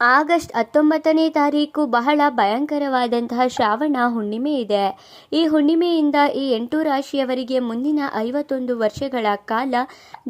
August ಹತ್ತೊಂಬತ್ತನೇ ತಾರೀಕು ಬಹಳ ಭಯಂಕರವಾದಂತಹ ಶ್ರಾವಣ ಹುಣ್ಣಿಮೆ ಇದೆ. ಈ ಹುಣ್ಣಿಮೆಯಿಂದ ಈ ಎಂಟು ರಾಶಿಯವರಿಗೆ ಮುಂದಿನ ಐವತ್ತೊಂದು ವರ್ಷಗಳ ಕಾಲ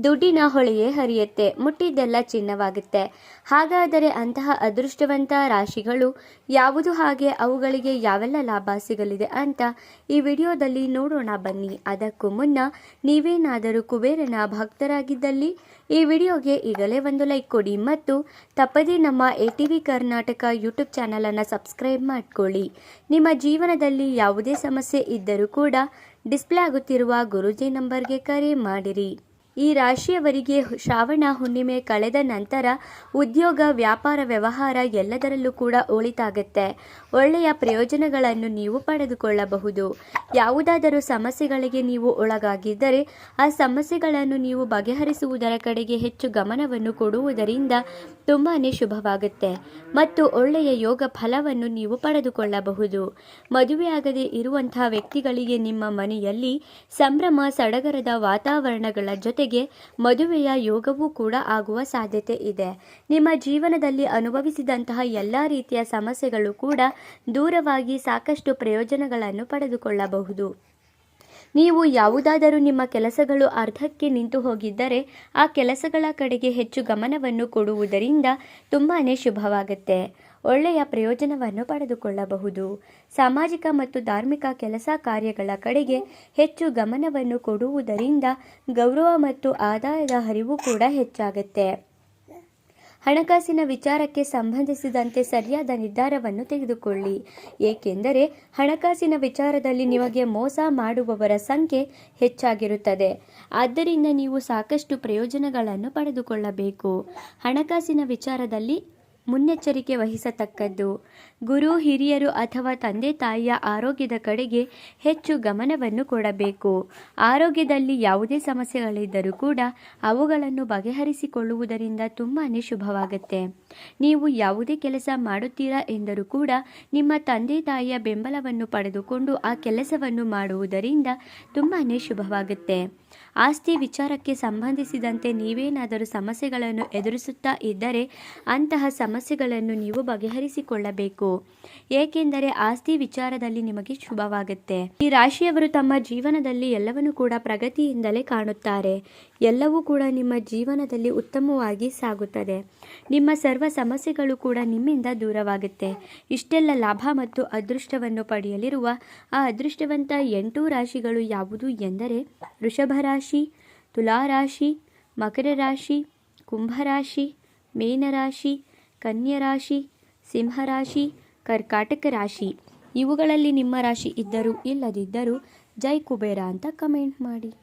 ದುಡ್ಡಿನ ಹೊಳೆಯೇ ಹರಿಯುತ್ತೆ, ಮುಟ್ಟಿದ್ದೆಲ್ಲ ಚಿನ್ನವಾಗುತ್ತೆ. ಹಾಗಾದರೆ ಅಂತಹ ಅದೃಷ್ಟವಂತ ರಾಶಿಗಳು ಯಾವುದು ಹಾಗೆ, ಅವುಗಳಿಗೆ ಯಾವೆಲ್ಲ ಲಾಭ ಸಿಗಲಿದೆ ಅಂತ ಈ ವಿಡಿಯೋದಲ್ಲಿ ನೋಡೋಣ ಬನ್ನಿ. ಅದಕ್ಕೂ ಮುನ್ನ ನೀವೇನಾದರೂ ಕುಬೇರನ ಭಕ್ತರಾಗಿದ್ದಲ್ಲಿ ಈ ವಿಡಿಯೋಗೆ ಈಗಲೇ ಒಂದು ಲೈಕ್ ಕೊಡಿ ಮತ್ತು ತಪ್ಪದೇ ನಮ್ಮ ಟಿ ವಿ ಕರ್ನಾಟಕ ಯೂಟ್ಯೂಬ್ ಚಾನಲನ್ನು ಸಬ್ಸ್ಕ್ರೈಬ್ ಮಾಡಿಕೊಳ್ಳಿ. ನಿಮ್ಮ ಜೀವನದಲ್ಲಿ ಯಾವುದೇ ಸಮಸ್ಯೆ ಇದ್ದರೂ ಕೂಡ ಡಿಸ್ಪ್ಲೇ ಆಗುತ್ತಿರುವ ಗುರೂಜಿ ನಂಬರ್ಗೆ ಕರೆ ಮಾಡಿರಿ. ಈ ರಾಶಿಯವರಿಗೆ ಶ್ರಾವಣ ಹುಣ್ಣಿಮೆ ಕಳೆದ ನಂತರ ಉದ್ಯೋಗ, ವ್ಯಾಪಾರ, ವ್ಯವಹಾರ ಎಲ್ಲದರಲ್ಲೂ ಕೂಡ ಉಳಿತಾಗತ್ತೆ. ಒಳ್ಳೆಯ ಪ್ರಯೋಜನಗಳನ್ನು ನೀವು ಪಡೆದುಕೊಳ್ಳಬಹುದು. ಯಾವುದಾದರೂ ಸಮಸ್ಯೆಗಳಿಗೆ ನೀವು ಒಳಗಾಗಿದ್ದರೆ ಆ ಸಮಸ್ಯೆಗಳನ್ನು ನೀವು ಬಗೆಹರಿಸುವುದರ ಕಡೆಗೆ ಹೆಚ್ಚು ಗಮನವನ್ನು ಕೊಡುವುದರಿಂದ ತುಂಬಾ ಶುಭವಾಗುತ್ತೆ. ಮತ್ತು ಒಳ್ಳೆಯ ಯೋಗ ಫಲವನ್ನು ನೀವು ಪಡೆದುಕೊಳ್ಳಬಹುದು. ಮದುವೆಯಾಗದೆ ಇರುವಂತಹ ವ್ಯಕ್ತಿಗಳಿಗೆ ನಿಮ್ಮ ಮನೆಯಲ್ಲಿ ಸಂಭ್ರಮ, ಸಡಗರದ ವಾತಾವರಣಗಳ ಜೊತೆಗೆ ಮದುವೆಯ ಯೋಗವೂ ಕೂಡ ಆಗುವ ಸಾಧ್ಯತೆ ಇದೆ. ನಿಮ್ಮ ಜೀವನದಲ್ಲಿ ಅನುಭವಿಸಿದಂತಹ ಎಲ್ಲ ರೀತಿಯ ಸಮಸ್ಯೆಗಳು ಕೂಡ ದೂರವಾಗಿ ಸಾಕಷ್ಟು ಪ್ರಯೋಜನಗಳನ್ನು ಪಡೆದುಕೊಳ್ಳಬಹುದು. ನೀವು ಯಾವುದಾದರೂ ನಿಮ್ಮ ಕೆಲಸಗಳು ಅರ್ಧಕ್ಕೆ ನಿಂತು ಹೋಗಿದ್ದರೆ ಆ ಕೆಲಸಗಳ ಕಡೆಗೆ ಹೆಚ್ಚು ಗಮನವನ್ನು ಕೊಡುವುದರಿಂದ ತುಂಬಾ ಶುಭವಾಗುತ್ತೆ. ಒಳ್ಳೆಯ ಪ್ರಯೋಜನವನ್ನು ಪಡೆದುಕೊಳ್ಳಬಹುದು. ಸಾಮಾಜಿಕ ಮತ್ತು ಧಾರ್ಮಿಕ ಕೆಲಸ ಕಾರ್ಯಗಳ ಕಡೆಗೆ ಹೆಚ್ಚು ಗಮನವನ್ನು ಕೊಡುವುದರಿಂದ ಗೌರವ ಮತ್ತು ಆದಾಯದ ಹರಿವು ಕೂಡ ಹೆಚ್ಚಾಗುತ್ತೆ. ಹಣಕಾಸಿನ ವಿಚಾರಕ್ಕೆ ಸಂಬಂಧಿಸಿದಂತೆ ಸರಿಯಾದ ನಿರ್ಧಾರವನ್ನು ತೆಗೆದುಕೊಳ್ಳಿ. ಏಕೆಂದರೆ ಹಣಕಾಸಿನ ವಿಚಾರದಲ್ಲಿ ನಿಮಗೆ ಮೋಸ ಮಾಡುವವರ ಸಂಖ್ಯೆ ಹೆಚ್ಚಾಗಿರುತ್ತದೆ. ಆದ್ದರಿಂದ ನೀವು ಸಾಕಷ್ಟು ಪ್ರಯೋಜನಗಳನ್ನು ಪಡೆದುಕೊಳ್ಳಬೇಕು. ಹಣಕಾಸಿನ ವಿಚಾರದಲ್ಲಿ ಮುನ್ನೆಚ್ಚರಿಕೆ ವಹಿಸತಕ್ಕದ್ದು. ಗುರು, ಹಿರಿಯರು ಅಥವಾ ತಂದೆ ತಾಯಿಯ ಆರೋಗ್ಯದ ಕಡೆಗೆ ಹೆಚ್ಚು ಗಮನವನ್ನು ಕೊಡಬೇಕು. ಆರೋಗ್ಯದಲ್ಲಿ ಯಾವುದೇ ಸಮಸ್ಯೆಗಳಿದ್ದರೂ ಕೂಡ ಅವುಗಳನ್ನು ಬಗೆಹರಿಸಿಕೊಳ್ಳುವುದರಿಂದ ತುಂಬಾ ಶುಭವಾಗುತ್ತೆ. ನೀವು ಯಾವುದೇ ಕೆಲಸ ಮಾಡುತ್ತೀರಾ ಎಂದರೂ ಕೂಡ ನಿಮ್ಮ ತಂದೆ ತಾಯಿಯ ಬೆಂಬಲವನ್ನು ಪಡೆದುಕೊಂಡು ಆ ಕೆಲಸವನ್ನು ಮಾಡುವುದರಿಂದ ತುಂಬಾ ಶುಭವಾಗುತ್ತೆ. ಆಸ್ತಿ ವಿಚಾರಕ್ಕೆ ಸಂಬಂಧಿಸಿದಂತೆ ನೀವೇನಾದರೂ ಸಮಸ್ಯೆಗಳನ್ನು ಎದುರಿಸುತ್ತಾ ಇದ್ದರೆ ಅಂತಹ ಸಮಸ್ಯೆಗಳನ್ನು ನೀವು ಬಗೆಹರಿಸಿಕೊಳ್ಳಬೇಕು. ಏಕೆಂದರೆ ಆಸ್ತಿ ವಿಚಾರದಲ್ಲಿ ನಿಮಗೆ ಶುಭವಾಗುತ್ತೆ. ಈ ರಾಶಿಯವರು ತಮ್ಮ ಜೀವನದಲ್ಲಿ ಎಲ್ಲವನ್ನು ಕೂಡ ಪ್ರಗತಿಯಿಂದಲೇ ಕಾಣುತ್ತಾರೆ. ಎಲ್ಲವೂ ಕೂಡ ನಿಮ್ಮ ಜೀವನದಲ್ಲಿ ಉತ್ತಮವಾಗಿ ಸಾಗುತ್ತದೆ. ನಿಮ್ಮ ಸರ್ವ ಸಮಸ್ಯೆಗಳು ಕೂಡ ನಿಮ್ಮಿಂದ ದೂರವಾಗುತ್ತೆ. ಇಷ್ಟೆಲ್ಲ ಲಾಭ ಮತ್ತು ಅದೃಷ್ಟವನ್ನು ಪಡೆಯಲಿರುವ ಆ ಅದೃಷ್ಟವಂತ ಎಂಟು ರಾಶಿಗಳು ಯಾವುದು ಎಂದರೆ ವೃಷಭ ರಾಶಿ ತುಲಾರಾಶಿ ಮಕರ ರಾಶಿ ಕುಂಭರಾಶಿ ಮೀನರಾಶಿ ಕನ್ಯಾ ರಾಶಿ ಸಿಂಹರಾಶಿ, ಕರ್ಕಾಟಕ ರಾಶಿ. ಇವುಗಳಲ್ಲಿ ನಿಮ್ಮ ರಾಶಿ ಇದ್ದರೂ ಇಲ್ಲದಿದ್ದರೂ ಜೈ ಕುಬೇರ ಅಂತ ಕಮೆಂಟ್ ಮಾಡಿ.